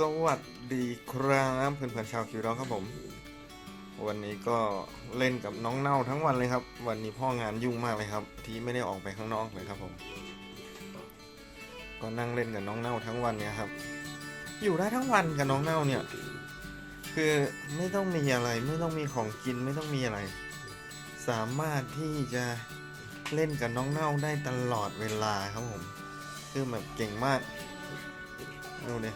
สวัสดีครับเพื่อนๆชาวคิวร้องครับผม วันนี้ก็เล่นกับน้องเน่าทั้งวันเลยครับ วันนี้พ่องานยุ่งมากเลยครับ ที่ไม่ได้ออกไปข้างนอกเลยครับผม ก็นั่งเล่นกับน้องเน่าทั้งวันเนี่ยครับ อยู่ได้ทั้งวันกับน้องเน่าเนี่ย คือไม่ต้องมีอะไร ไม่ต้องมีของกินไม่ต้องมีอะไร สามารถที่จะเล่นกับน้องเน่าได้ตลอดเวลาครับผม คือแบบเก่งมากดูดิ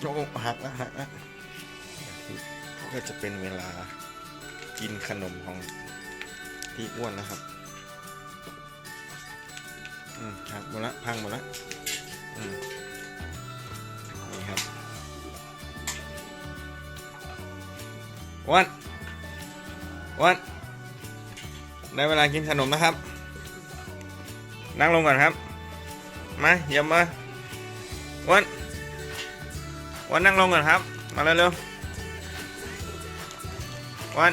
โอ้หักแล้วหักแล้วก็จะเป็นเวลากินขนมของพี่อ้วนนะครับ อืมหักหมดละพังหมดละอืมนี่ครับอ้วนอ้วนได้เวลากินขนมนะครับ นั่งลงก่อนครับ มาอย่ามาวัน วันนั่งลงก่อนครับ มาเร็วๆวัน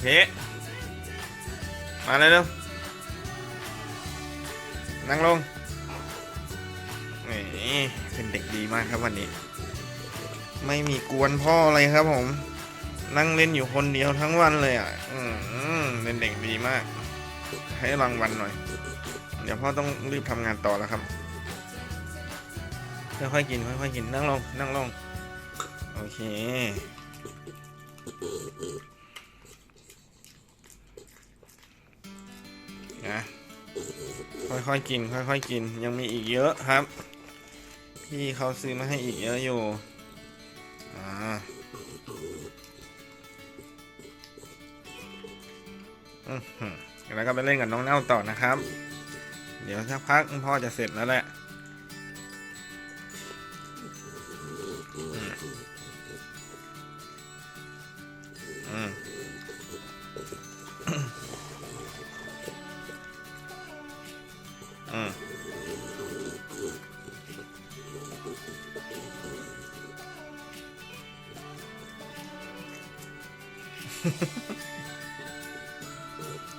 เพมาเร็วๆนั่งลงนี่เป็นเด็กดีมากครับวันนี้ ไม่มีกวนพ่อเลยครับผม นั่งเล่นอยู่คนเดียวทั้งวันเลยอะ อืมเป็นเด็กดีมาก ให้รางวัลหน่อย เดี๋ยวพ่อต้องรีบทำงานต่อแล้วครับ ค่อยๆกินค่อยๆกินนั่งลงนั่งลงโอเคนะค่อยๆกินค่อยๆกินยังมีอีกเยอะครับ พี่เขาซื้อมาให้อีกเยอะอยู่อ่าอือแล้วก็ไปเล่นกับน้องเน่าต่อนะครับ เดี๋ยวสักพักพ่อจะเสร็จแล้วแหละ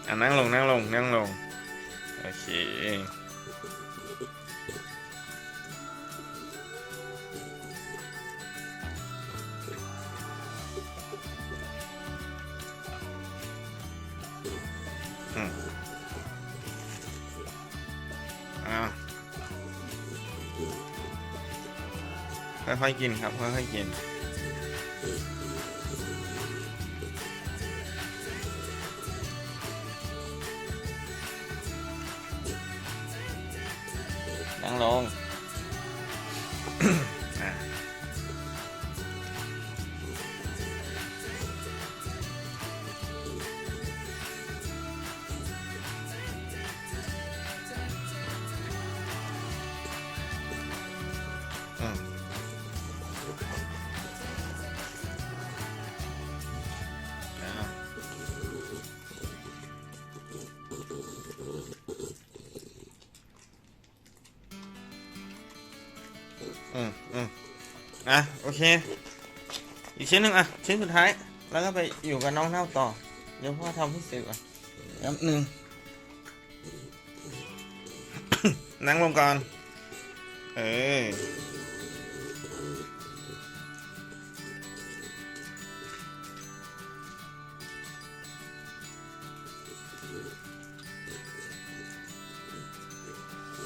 อะนั่งลงนั่งลงนั่งลง โอเค อืมอ้าวค่อยๆกินครับ ค่อยๆกิน นั่งลง อืมอืมอะโอเค อีกชิ้นหนึ่งอะ ชิ้นสุดท้าย แล้วก็ไปอยู่กับน้องเน่าต่อ เดี๋ยวพ่อทำให้เสร็จก่อนแป๊บหนึ่งนั่งลงก่อน เออ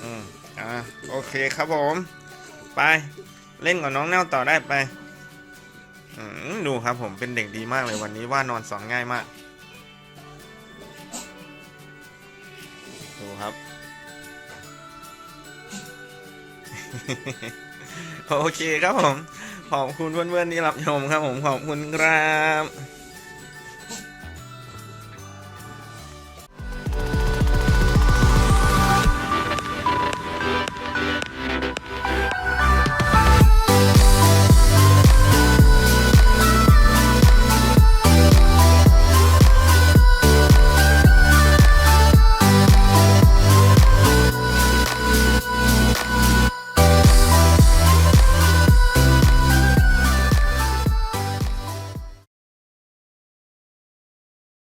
อืมอ่า โอเคครับผม ไป เล่นกับน้องแนวต่อได้ไปดูครับผมเป็นเด็กดีมากเลยวันนี้ว่านอนสอนง่ายมาก ดูครับ โอเคครับผม ขอบคุณเพื่อนๆที่รับชมครับผมขอบคุณครับ